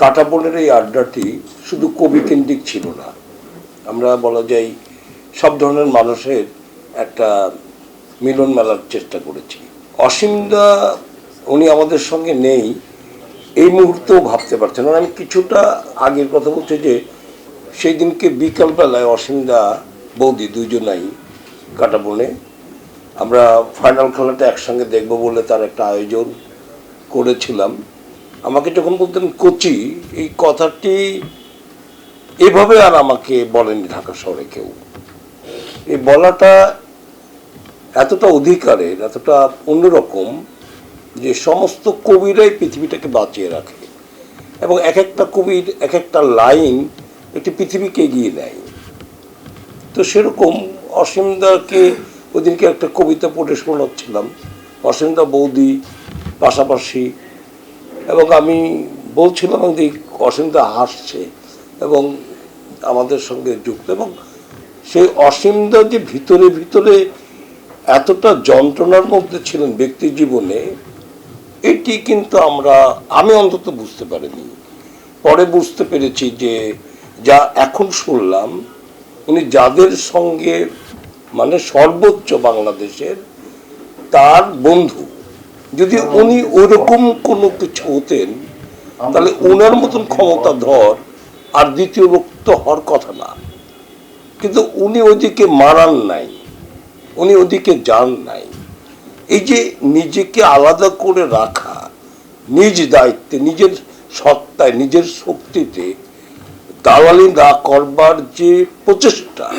কাটাবনের এই আড্ডাটি শুধু কবি কেন্দ্রিক ছিল না। আমরা বলা যায় সব ধরনের মানুষের একটা মিলন মেলার চেষ্টা করেছি। অসীমদা উনি আমাদের সঙ্গে নেই, এই মুহূর্তেও ভাবতে পারছেন না। আমি কিছুটা আগের কথা বলছি যে, সেই দিনকে বিকালবেলায় অসীমদা বৌদি দুজনাই কাটাবনে, আমরা ফাইনাল খেলাটা একসঙ্গে দেখব বলে তার একটা আয়োজন করেছিলাম। আমাকে যখন বলতেন, কোচি, এই কথাটি এভাবে আর আমাকে বলেনি ঢাকা শহরে কেউ। এই বলাটা এতটা অধিকারের, এতটা অন্যরকম যে সমস্ত কবিরাই পৃথিবীটাকে বাঁচিয়ে রাখে। এবং এক একটা কবির এক একটা লাইন একটি পৃথিবীকে এগিয়ে নেয়। তো সেরকম অসীমদাকে ওদিনকে একটা কবিতা পড়ে শোনাচ্ছিলাম। অসীমদা বৌদি পাশাপাশি এবং আমি বলছিলাম যে অসীমদা হাসছে এবং আমাদের সঙ্গে যুক্ত এবং সেই অসীমদা যে ভিতরে ভিতরে এতটা যন্ত্রণার মধ্যে ছিলেন ব্যক্তি জীবনে, এটি কিন্তু আমরা, আমি অন্তত বুঝতে পারিনি। পরে বুঝতে পেরেছি যে যা এখন শুনলাম, উনি যাদের সঙ্গে মানে সর্বোচ্চ বাংলাদেশের তার বন্ধু যদি উনি ওরকম কোনো কিছু হতেন তাহলে ওনার মতন ক্ষমতা ধর আর দ্বিতীয় লোক তো হওয়ার কথা না। কিন্তু উনি ওদিকে মারান নাই উনি ওদিকে যান নাই। এই যে নিজেকে আলাদা করে রাখা নিজ দায়িত্বে নিজের সত্তায় নিজের শক্তিতে দালালি না করবার যে প্রচেষ্টা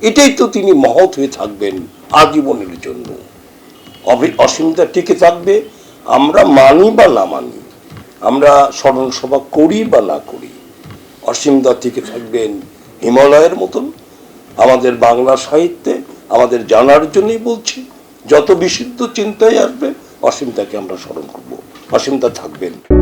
এটাই তো তিনি মহৎ হয়ে থাকবেন আজীবনের জন্য। অসীমতা টিকে থাকবে, আমরা মানি বা না মানি, আমরা স্মরণ সভা করি বা না করি অসীমদা টিকে থাকবেন হিমালয়ের মতন, আমাদের বাংলা সাহিত্যে, আমাদের জানার জন্যই বলছি, যত বিশুদ্ধ চিন্তায় আসবে, অসীমতাকে আমরা স্মরণ করব, অসীমতা থাকবেন।